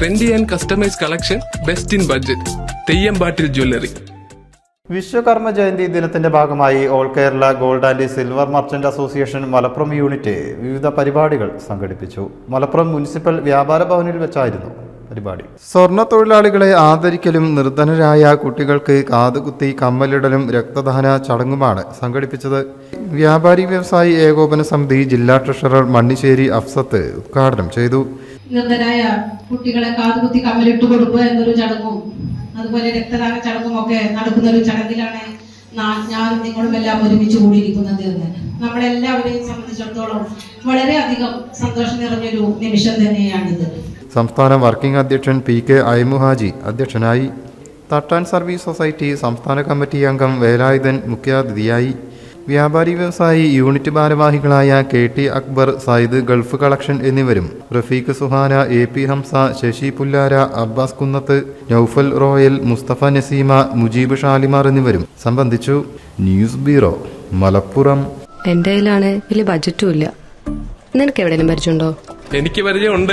Trendy and customise collection best in budget Theyyampattil jewellery Vishwakarma Jayanti ദിനത്തിന്റെ ഭാഗമായി all Kerala gold and silver merchant association Malappuram unit വിവിധ പരിപാടികൾ സംഘടിപ്പിച്ചു. Malappuram municipal വ്യാപാര ഭവനിൽ വെച്ചായിരുന്നു. പരിപാടി. സ്വർണ തൊഴിലാളികളെ ആദരിക്കലും നിർധനരായ കുട്ടികൾക്ക് കാതുകുത്തി കമ്മലിടലും രക്തദാന ചടങ്ങുമാണ് സംഘടിപ്പിച്ചത്. വ്യാപാരി വ്യവസായി ഏകോപന സമിതി ജില്ലാ ട്രഷറർ മണ്ണിശ്ശേരി അഫ്സത്ത് ഉദ്ഘാടനം ചെയ്തു. നിർധനായ കുട്ടികളെ കാതുകുത്തി കമ്മലിട്ട് കൊടുക്കുക എന്നൊരു ചടങ്ങും അതുപോലെ രക്തദാന ചടങ്ങും ഒക്കെ നടക്കുന്ന ഒരു ചടങ്ങിലാണ് ഞാൻ ഞാനും നിങ്ങളും എല്ലാം ഒരുമിച്ച് കൂടിയിരിക്കുന്നത് എന്ന്. നമ്മളെല്ലാവരെയും സംബന്ധിച്ചിടത്തോളം വളരെയധികം സന്തോഷം നിറഞ്ഞൊരു നിമിഷം തന്നെയാണിത്. സംസ്ഥാന വർക്കിംഗ് അധ്യക്ഷൻ പി കെ ഐമുഹാജി അധ്യക്ഷനായി. തട്ടാൻ സർവീസ് സൊസൈറ്റി സംസ്ഥാന കമ്മിറ്റി അംഗം വേലായുധൻ മുഖ്യാതിഥിയായി. വ്യാപാരി വ്യവസായി യൂണിറ്റ് ഭാരവാഹികളായ K T Akbar Sayyid Gulf collection എന്നിവരും. Rafeeq Suhana A P Hamsa Sasi Pullara Abbas Kunnath Noufal royal Musthafa Naseema Mujeeb Shalimar എന്നിവരും സംബന്ധിച്ചു. News bureau Malappuram. എന്റെ കയ്യിലാണ് വലിയ ബജറ്റും ഇല്ല. നിനക്ക് എവിടെയെങ്കിലും പരിചയമുണ്ടോ? എനിക്ക് പരിചയമുണ്ട്.